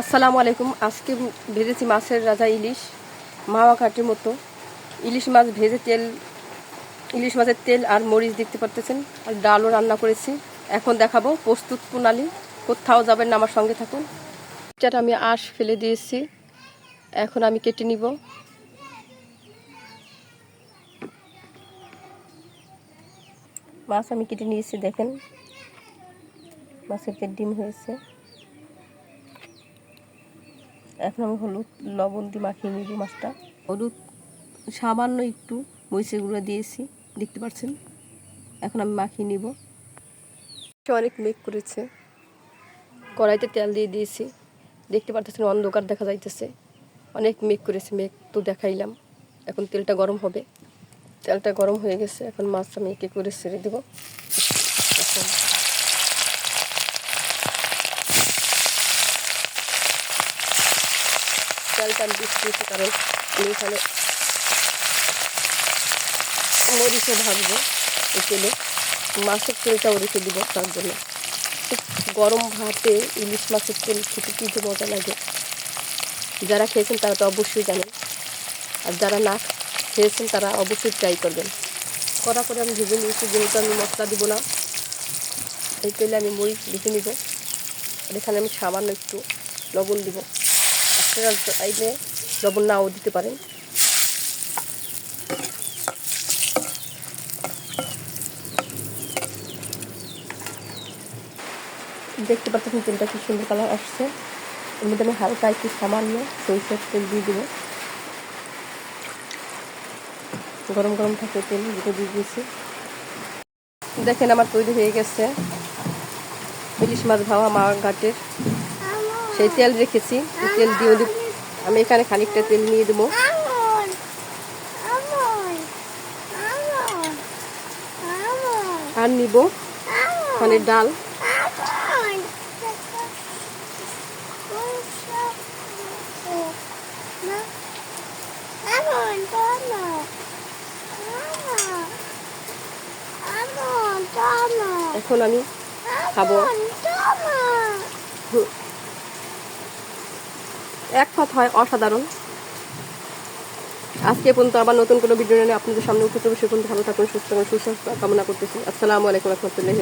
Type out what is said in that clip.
আসসালামু আলাইকুম। আজকে ভেজেছি মাছের রাজা ইলিশ, মাওয়া কাঠের মতো। ইলিশ মাছ ভেজে তেল, ইলিশ মাছের তেল আর মরিচ দেখতে পারতেছেন। আর ডালও রান্না করেছি। এখন দেখাবো প্রস্তুত প্রণালী। কোথাও যাবেন না, আমার সঙ্গে থাকুন। এটার আমি আঁশ ফেলে দিয়েছি। এখন আমি কেটে নিব। মাছ আমি কেটে নিয়েছি, দেখেন। মাছের ডিম হয়েছে। এখন আমি হলুদ, লবণ দিয়ে মাখিয়ে নিব মাছটা। হলুদ, সামান্য একটু মরিচের গুঁড়ো দিয়েছি, দেখতে পাচ্ছেন? এখন আমি মাখিয়ে নিব। অনেক মেঘ করেছে। কড়াইতে তেল দিয়ে দিয়েছি। দেখতে পাচ্ছেন অন্ধকার দেখা যাইতেছে। অনেক মেঘ করেছে মেঘ তো দেখাইলাম। এখন তেলটা গরম হবে। তেলটা গরম হয়ে গেছে, এখন মাছ আমি একে করে ছেড়ে দেবো। দিয়েছি কারণ আমি এখানে মরিচে ভাজবো তেলে মাছের তেলটাও রেখে দিব তার জন্য। গরম ভাতে ইলিশ মাছের তেল খেতে কী যে মজা লাগে। যারা খেয়েছেন তারা তো অবশ্যই জানেন। আর যারা না খেয়েছেন তারা অবশ্যই ট্রাই করবেন। কড়া করে আমি ভেজে নিয়েছি, যেহেতু আমি মশলা দিব না এই তেলে আমি মরিচ ভেজে নিব। আর এখানে আমি সামান্য একটু লবণ দিব। আপনারা চাইলে লবণ নাও দিতে পারেন। দেখতে পাচ্ছেন তেলটা কি সুন্দর কালার আসছে। এর মধ্যে আমি হালকা একটু সামান্য সরিষার তেল দিয়ে দেবো। গরম গরম থাকে তেল যেটা দিয়ে দিয়েছি। দেখেন আমার তৈরি হয়ে গেছে। ইলিশ মাছ ভাবা মা ঘাটের সেই তেল রেখেছি। তেল দিয়ে দিব। আমি এখানে খানিকটা তেল নিয়ে দেবো। আর নিব ওখানে ডাল। এখন আমি খাব। এক কথায় অসাধারণ। আজকে পর্যন্ত আবার নতুন কোনো ভিডিও নিয়ে আপনাদের সামনে উপস্থিত সে পর্যন্ত ভালো থাকুন, সুস্থ থাকুন, সুস্বাস্থ্য কামনা করতেছি। আসসালামু আলাইকুম রহমতুল্লাহি